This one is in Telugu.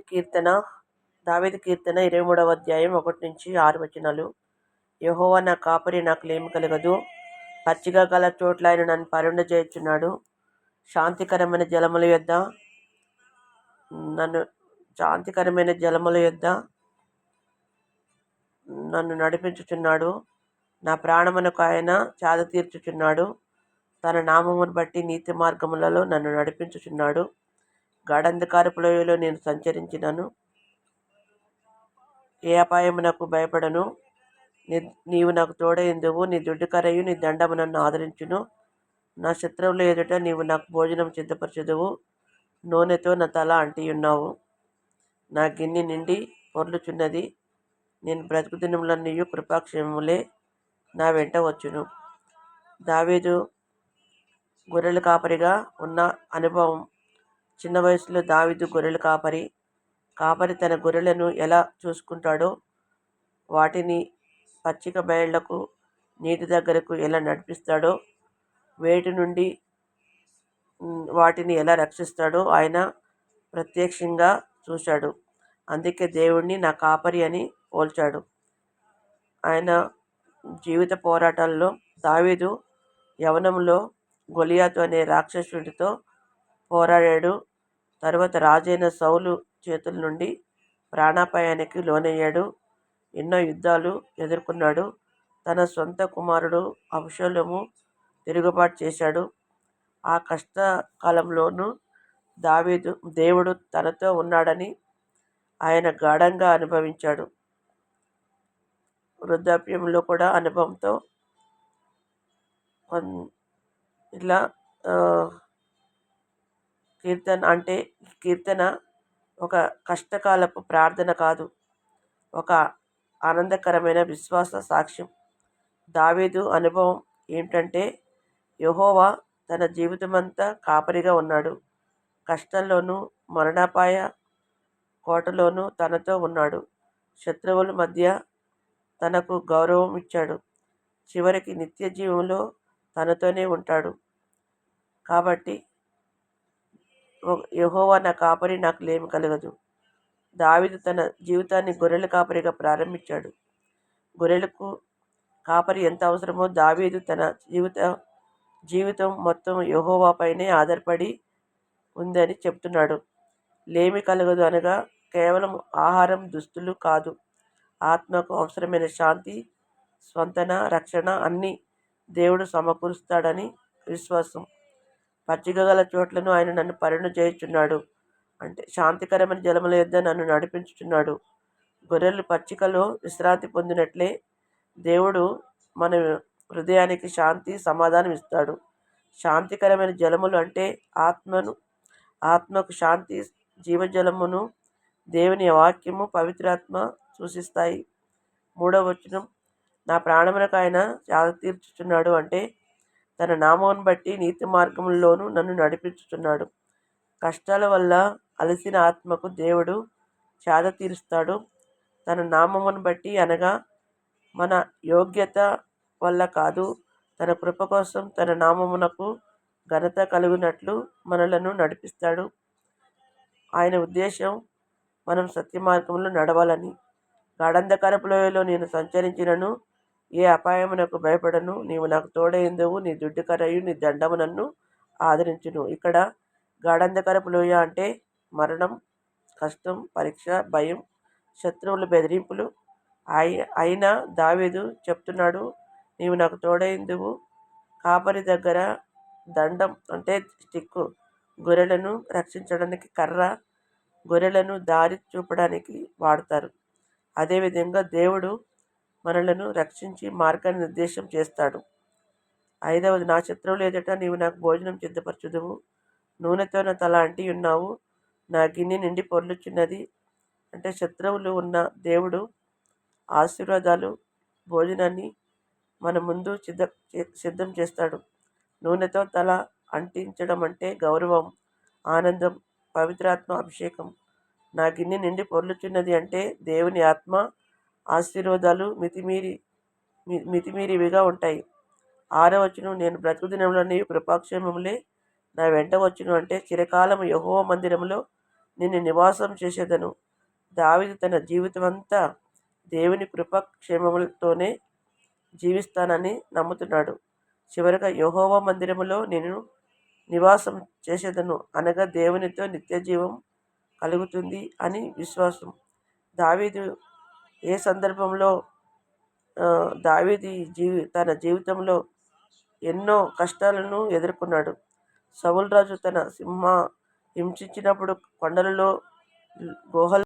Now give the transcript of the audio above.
కీర్తన దావేది కీర్తన ఇరవై మూడవ అధ్యాయం ఒకటి నుంచి ఆరు వచనాలు. యహోవా నా కాపరి నాకు లేమి కలగదు. పచ్చిగా గల చోట్ల ఆయన నన్ను పరుండజేయుచున్నాడు. శాంతికరమైన జలముల యొద్ద నన్ను శాంతికరమైన జలముల యొద్ద నన్ను నడిపించుచున్నాడు. నా ప్రాణమునకు ఆయన చాద తీర్చుచున్నాడు తన నామమును బట్టి నీతి మార్గములలో నన్ను నడిపించుచున్నాడు. గాఢంధకారపు లోయలో నేను సంచరించినను. ఏ అపాయము నాకు భయపడను. నీ నీవు నాకు తోడైందువు నీ దుడ్డుకరయు నీ దండము నన్ను ఆదరించును. నా శత్రువుల ఎదుట నీవు నాకు భోజనం సిద్ధపరచదువు. నూనెతో నా తల అంటియున్నావు. నా గిన్నె నిండి పొర్లుచున్నది. నేను బ్రతుకు దినములన్నీయు కృపాక్షేమములే నా వెంట వచ్చును. దావీదు గొర్రెల కాపరిగా ఉన్న అనుభవం చిన్న వయసులో దావీదు గొర్రెల కాపరి కాపరి తన గొర్రెలను ఎలా చూసుకుంటాడో వాటిని పచ్చిక బయళ్ళకు నీటి దగ్గరకు ఎలా నడిపిస్తాడో వేటి నుండి వాటిని ఎలా రక్షిస్తాడో ఆయన ప్రత్యక్షంగా చూశాడు. అందుకే దేవుణ్ణి నా కాపరి అని పోల్చాడు. ఆయన జీవిత పోరాటాల్లో దావీదు యవనంలో గొలియాతు అనే రాక్షసుడితో పోరాడాడు. తర్వాత రాజైన సౌలు చేతుల నుండి ప్రాణాపాయానికి లోనయ్యాడు. ఎన్నో యుద్ధాలు ఎదుర్కొన్నాడు. తన సొంత కుమారుడు అబషలోము తిరుగుబాటు చేశాడు. ఆ కష్టకాలంలోనూ దావీదు దేవుడు తనతో ఉన్నాడని ఆయన గాఢంగా అనుభవించాడు. వృద్ధాప్యంలో కూడా అనుభవంతో ఇలా కీర్తన అంటే కీర్తన ఒక కష్టకాలపు ప్రార్థన కాదు. ఒక ఆనందకరమైన విశ్వాస సాక్ష్యం. దావీదు అనుభవం ఏమిటంటే యహోవా తన జీవితమంతా కాపరిగా ఉన్నాడు. కష్టంలోనూ మరణాపాయ కోటలోనూ తనతో ఉన్నాడు. శత్రువుల మధ్య తనకు గౌరవం ఇచ్చాడు. చివరికి నిత్య జీవంలో తనతోనే ఉంటాడు. కాబట్టి యహోవా నా కాపరి నాకు లేమి కలగదు. దావీదు తన జీవితాన్ని గొర్రెల కాపరిగా ప్రారంభించాడు. గొర్రెలకు కాపరి ఎంత అవసరమో దావీదు తన జీవిత జీవితం మొత్తం యహోవాపైనే ఆధారపడి ఉందని చెప్తున్నాడు. లేమి కలగదు అనగా కేవలం ఆహారం దుస్తులు కాదు. ఆత్మకు అవసరమైన శాంతి స్వంతన రక్షణ అన్నీ దేవుడు సమకూరుస్తాడని విశ్వాసం. పచ్చిక గల చోట్లను ఆయన నన్ను పరిణ చేయుచున్నాడు. అంటే శాంతికరమైన జలముల యొద్ద నన్ను నడిపించుచున్నాడు. గొర్రెలు పచ్చికలో విశ్రాంతి పొందినట్లే దేవుడు మన హృదయానికి శాంతి సమాధానం ఇస్తాడు. శాంతికరమైన జలములు అంటే ఆత్మను ఆత్మకు శాంతి జీవజలమును దేవుని వాక్యము పవిత్రాత్మ సూచిస్తాయి. మూడవ వచనం నా ప్రాణములకు ఆయన చాలా తీర్చుచున్నాడు అంటే తన నామమును బట్టి నీతి మార్గంలోనూ నన్ను నడిపించుచున్నాడు. కష్టాల వల్ల అలసిన ఆత్మకు దేవుడు చాద తీరుస్తాడు. తన నామమును బట్టి అనగా మన యోగ్యత వల్ల కాదు తన కృప కోసం తన నామమునకు ఘనత కలుగునట్లు మనలను నడిపిస్తాడు. ఆయన ఉద్దేశం మనం సత్య మార్గంలో నడవాలని. గాఢంధకరపు లోయలో నేను సంచరించినను ఏ అపాయమునకు భయపడను. నీవు నాకు తోడైందువు. నీ దుడ్డుకరయు నీ దండము నన్ను ఆదరించును. ఇక్కడ గాఢంధకరపు లోయ అంటే మరణం కష్టం పరీక్ష భయం శత్రువుల బెదిరింపులు. అయి అయినా దావేదు చెప్తున్నాడు నీవు నాకు తోడైందువు. కాపరి దగ్గర దండం అంటే స్టిక్కు గొర్రెలను రక్షించడానికి కర్ర గొర్రెలను దారి చూపడానికి వాడతారు. అదేవిధంగా దేవుడు మనలను రక్షించి మార్గాన్ని నిర్దేశం చేస్తాడు. ఐదవది నా శత్రువులు ఎదుట నీవు నాకు భోజనం సిద్ధపరచుదువు. నూనెతో నా తల అంటి ఉన్నావు. నా గిన్నె నిండి పొర్లుచున్నది. అంటే శత్రువులు ఉన్న దేవుడు ఆశీర్వాదాలు భోజనాన్ని మన ముందు సిద్ధ చే- సిద్ధం చేస్తాడు. నూనెతో తల అంటించడం అంటే గౌరవం ఆనందం పవిత్రాత్మ అభిషేకం. నా గిన్నె నిండి పొర్లుచున్నది అంటే దేవుని ఆత్మ ఆశీర్వాదాలు మితిమీరి మి- మితిమీరివిగా ఉంటాయి. ఆరవచ్చును నేను బ్రతుకు దినములన్నీ కృపాక్షేమములే. నా వెంట వచ్చును అంటే చిరకాలం యహో మందిరంలో నిన్ను నివాసం చేసేదను. దావీదు తన జీవితమంతా దేవుని కృపక్షేమములతోనే జీవిస్తానని నమ్ముతున్నాడు. చివరగా యహోవ మందిరములో నేను నివాసం చేసేదను అనగా దేవునితో నిత్య జీవం కలుగుతుంది అని విశ్వాసం. దావీదు ఏ సందర్భంలో ఆ, దావీదు జీవి తన జీవితంలో ఎన్నో కష్టాలను ఎదుర్కొన్నాడు. సౌలు రాజు తన సింహ హింసించినప్పుడు కొండలలో గుహలు